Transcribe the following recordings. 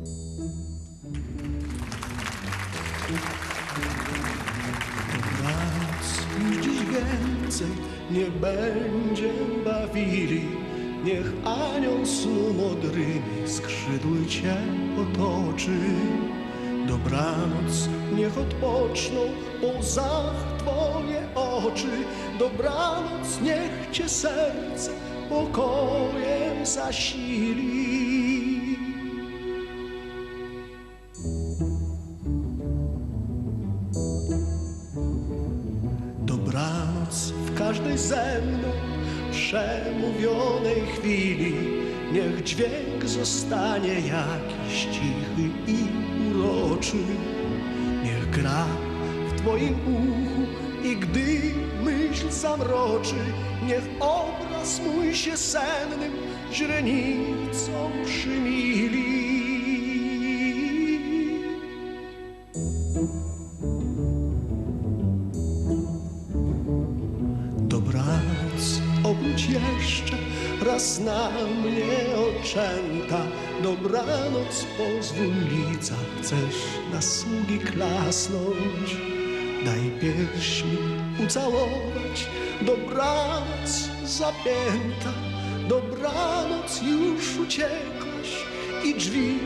Już dziś więcej nie będzie bawili. Niech anioł snu modrymi skrzydły cię otoczy. Dobranoc, niech odpoczną po łzach twoje oczy. Dobranoc, niech cię serce pokojem zasili. Każdej ze mną przemówionej chwili. Niech dźwięk zostanie jakiś cichy i uroczy. Niech gra w twoim uchu i gdy myśl zamroczy, niech obraz mój się sennym źrenicą przymili. Raz na mnie oczęta. Dobranoc, pozwól lica, chcesz na sługi klasnąć. Daj pierś mi ucałować, dobranoc zapięta. Dobranoc, już uciekłaś i drzwi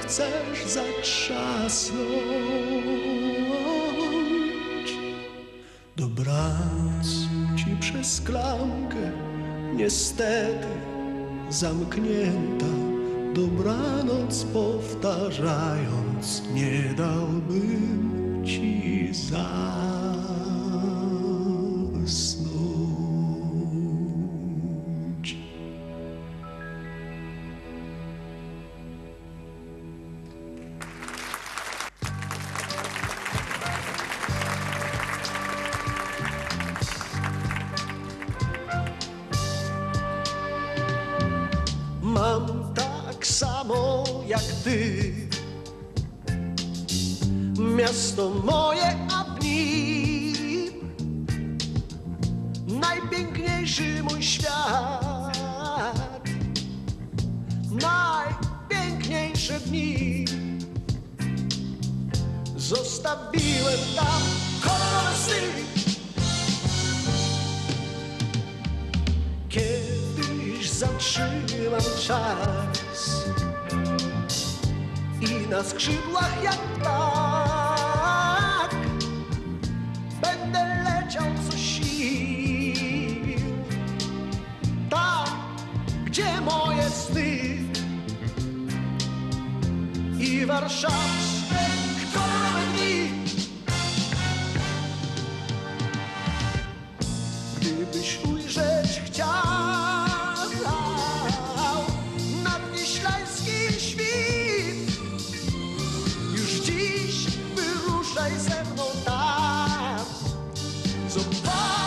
chcesz zatrzasnąć. Dobranoc ci przez klamkę, niestety zamknięta. Dobranoc powtarzając, nie dałbym ci zasnąć. Samo jak ty. Miasto moje, a w nim Najpiękniejszy mój świat. Najpiękniejsze dni Zostawiłem tam kolorowe sny Kiedyś zatrzymam czas I na skrzydłach jak ptak Będę leciał co sił. Tam, gdzie moje sny. I warszawskie kolorowe Gdybyś ujrzał So far.